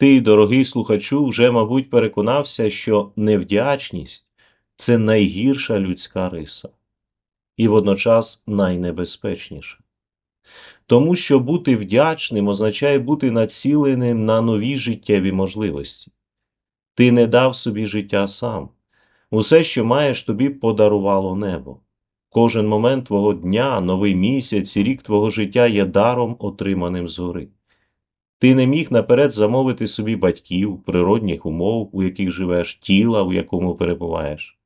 Ти, дорогий слухачу, вже, мабуть, переконався, що невдячність це найгірша людська риса і водночас найнебезпечніша. Тому що бути вдячним означає бути націленим на нові життєві можливості. Ти не дав собі життя сам. Усе, що маєш, тобі подарувало небо. Кожен момент твого дня, новий місяць і рік твого життя є даром, отриманим згори. Ти не міг наперед замовити собі батьків, природних умов, у яких живеш, тіла, у якому перебуваєш.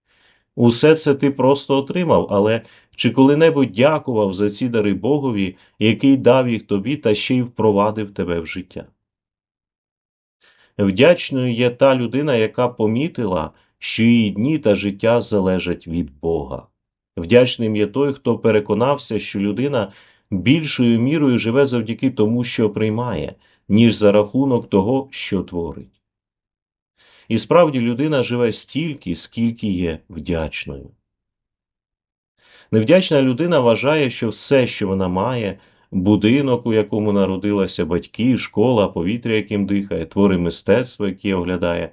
Усе це ти просто отримав, але чи коли-небудь дякував за ці дари Богові, який дав їх тобі та ще й впровадив тебе в життя? Вдячною є та людина, яка помітила, що її дні та життя залежать від Бога. Вдячним є той, хто переконався, що людина більшою мірою живе завдяки тому, що приймає, ніж за рахунок того, що творить. І справді людина живе стільки, скільки є вдячною. Невдячна людина вважає, що все, що вона має, будинок, у якому народилася батьки, школа, повітря, яким дихає, твори мистецтва, які оглядає,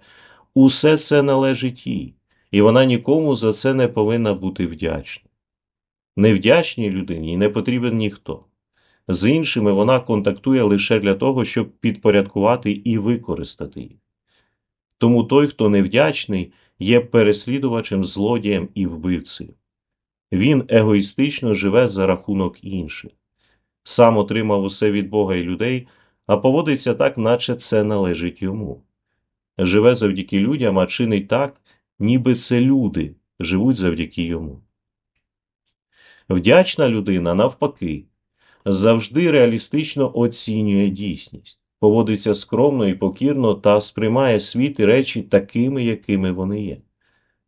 усе це належить їй, і вона нікому за це не повинна бути вдячна. Невдячній людині не потрібен ніхто. З іншими вона контактує лише для того, щоб підпорядкувати і використати їх. Тому той, хто невдячний, є переслідувачем, злодієм і вбивцею. Він егоїстично живе за рахунок інших, сам отримав усе від Бога і людей, а поводиться так, наче це належить йому. Живе завдяки людям, а чинить так, ніби це люди живуть завдяки йому. Вдячна людина, навпаки, завжди реалістично оцінює дійсність, поводиться скромно і покірно та сприймає світ і речі такими, якими вони є.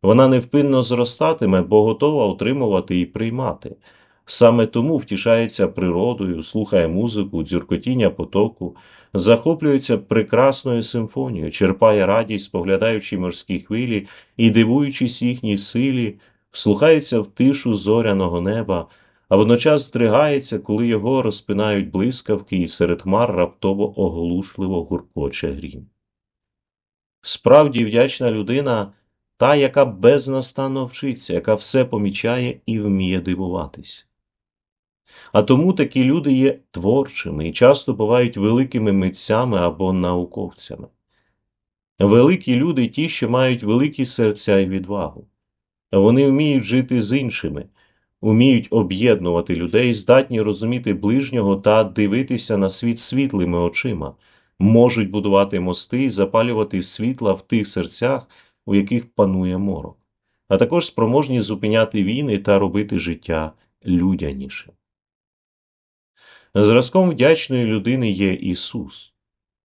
Вона невпинно зростатиме, бо готова отримувати і приймати. Саме тому втішається природою, слухає музику, дзюркотіння потоку, захоплюється прекрасною симфонією, черпає радість, споглядаючи морські хвилі і дивуючись їхній силі, вслухається в тишу зоряного неба, а водночас здригається, коли його розпинають блискавки і серед хмар раптово оглушливо гуркоче грім. Справді вдячна людина та, яка безнастанно вчиться, яка все помічає і вміє дивуватись. А тому такі люди є творчими і часто бувають великими митцями або науковцями. Великі люди ті, що мають великі серця і відвагу. Вони вміють жити з іншими, вміють об'єднувати людей, здатні розуміти ближнього та дивитися на світ світлими очима, можуть будувати мости і запалювати світла в тих серцях, у яких панує морок, а також спроможні зупиняти війни та робити життя людянішим. Зразком вдячної людини є Ісус.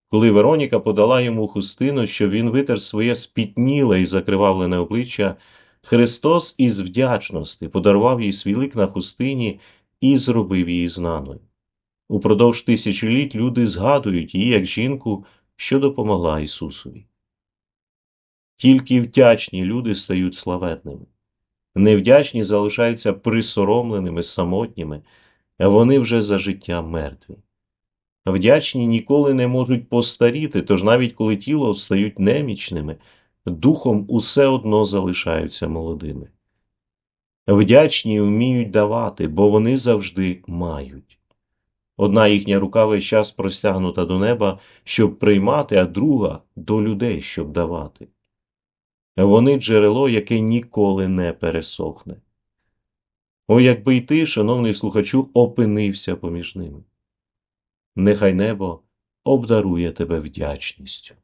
Коли Вероніка подала йому хустину, щоб він витер своє спітніле і закривавлене обличчя, Христос із вдячності подарував їй свій лик на хустині і зробив її знаною. Упродовж тисячоліть люди згадують її як жінку, що допомогла Ісусові. Тільки вдячні люди стають славетними, невдячні залишаються присоромленими, самотніми, вони вже за життя мертві. Вдячні ніколи не можуть постаріти, тож навіть коли тіло стають немічними, духом усе одно залишаються молодими. Вдячні вміють давати, бо вони завжди мають. Одна їхня рука весь час простягнута до неба, щоб приймати, а друга до людей, щоб давати. Вони джерело, яке ніколи не пересохне. О, якби й ти, шановний слухачу, опинився поміж ними. Нехай небо обдарує тебе вдячністю.